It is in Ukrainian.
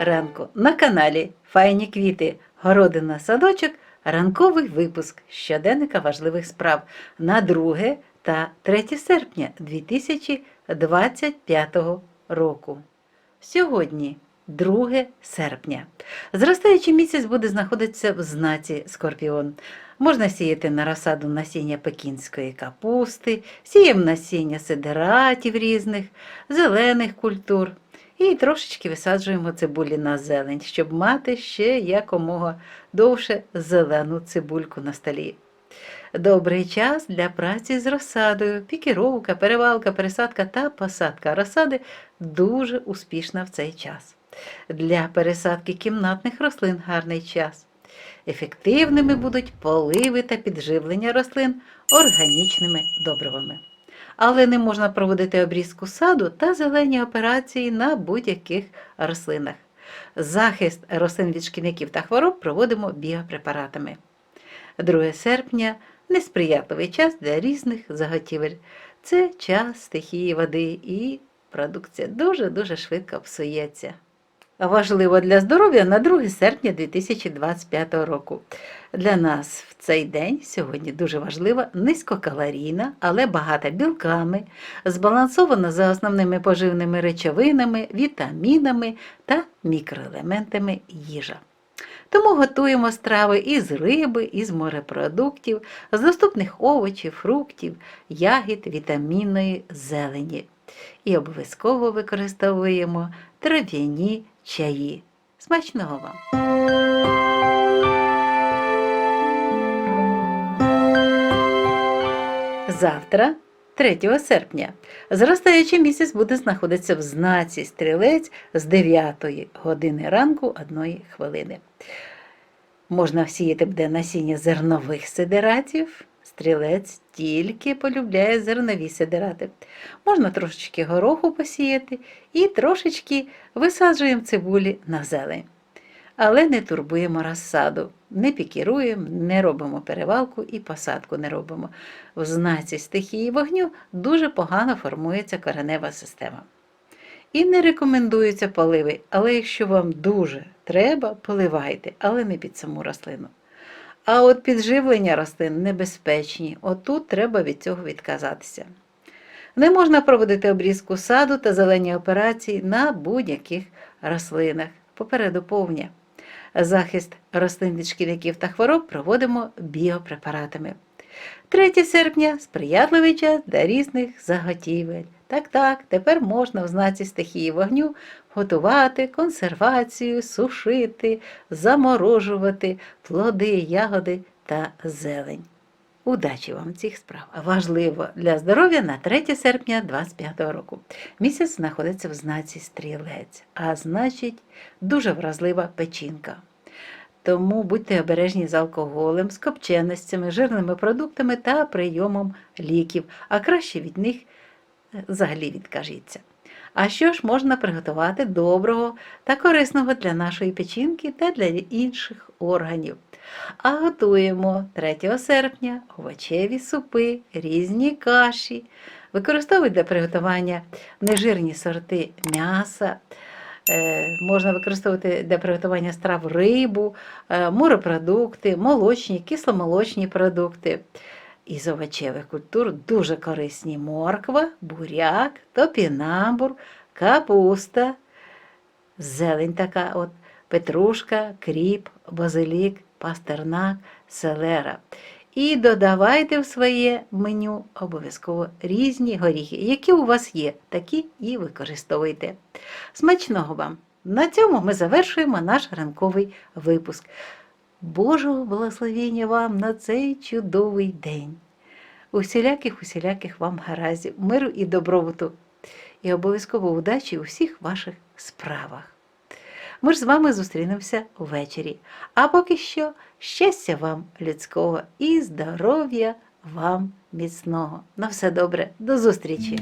ранку на каналі Файні квіти, городина садочок, ранковий випуск щоденника важливих справ на 2 та 3 серпня 2025 року. Сьогодні 2 серпня. Зростаючий місяць буде знаходитися в знаці Скорпіон. Можна сіяти на розсаду насіння пекінської капусти, сіємо насіння сидератів різних, зелених культур. І трошечки висаджуємо цибулі на зелень, щоб мати ще якомога довше зелену цибульку на столі. Добрий час для праці з розсадою, пікіровка, перевалка, пересадка та посадка розсади дуже успішна в цей час. Для пересадки кімнатних рослин гарний час. Ефективними будуть поливи та підживлення рослин органічними добривами. Але не можна проводити обрізку саду та зелені операції на будь-яких рослинах. Захист рослин від шкідників та хвороб проводимо біопрепаратами. 2 серпня несприятливий час для різних заготівель. Це час стихії води і продукція дуже-дуже швидко псується. Важливо для здоров'я на 2 серпня 2025 року. Для нас в цей день сьогодні дуже важлива низькокалорійна, але багата білками, збалансована за основними поживними речовинами, вітамінами та мікроелементами їжа. Тому готуємо страви із риби, із морепродуктів, з доступних овочів, фруктів, ягід, вітамінної зелені. І обов'язково використовуємо трав'яні чаї. Смачного вам! Завтра, 3 серпня, зростаючий місяць буде знаходитися в знаці стрілець з 9 години ранку 1 хвилини. Можна всіяти буде насіння зернових сидератів. Стрілець тільки полюбляє зернові сидерати. Можна трошечки гороху посіяти і трошечки висаджуємо цибулі на зелень. Але не турбуємо розсаду, не пікіруємо, не робимо перевалку і посадку не робимо. В знаці стихії вогню дуже погано формується коренева система. І не рекомендуються поливи, але якщо вам дуже треба, поливайте, але не під саму рослину. А от підживлення рослин небезпечні, отут треба від цього відказатися. Не можна проводити обрізку саду та зелені операції на будь-яких рослинах. Попереду повня. Захист рослин від шкідників та хвороб проводимо біопрепаратами. 3 серпня сприятливий час для різних заготівель. Так, так, тепер можна в знаці стихії вогню готувати консервацію, сушити, заморожувати плоди, ягоди та зелень. Удачі вам цих справ. Важливо для здоров'я на 3 серпня 2025 року. Місяць знаходиться в знаці стрілець, а значить, дуже вразлива печінка. Тому будьте обережні з алкоголем, з копченостями, жирними продуктами та прийомом ліків, а краще від них взагалі відкажіться. А що ж можна приготувати доброго та корисного для нашої печінки та для інших органів? А готуємо 3 серпня овочеві супи, різні каші. Використовують для приготування нежирні сорти м'яса. Е, Можна використовувати для приготування страв рибу, е, морепродукти, молочні, кисломолочні продукти. Із овочевих культур дуже корисні морква, буряк, топінамбур, капуста, зелень така, от, петрушка, кріп, базилік, пастернак, селера. І додавайте в своє меню обов'язково різні горіхи, які у вас є, такі і використовуйте. Смачного вам! На цьому ми завершуємо наш ранковий випуск. Божого благословення вам на цей чудовий день. Усіляких, усіляких вам гараздів, миру і добробуту, і обов'язково удачі у всіх ваших справах. Ми ж з вами зустрінемося ввечері. А поки що щастя вам людського і здоров'я вам міцного. На все добре, до зустрічі!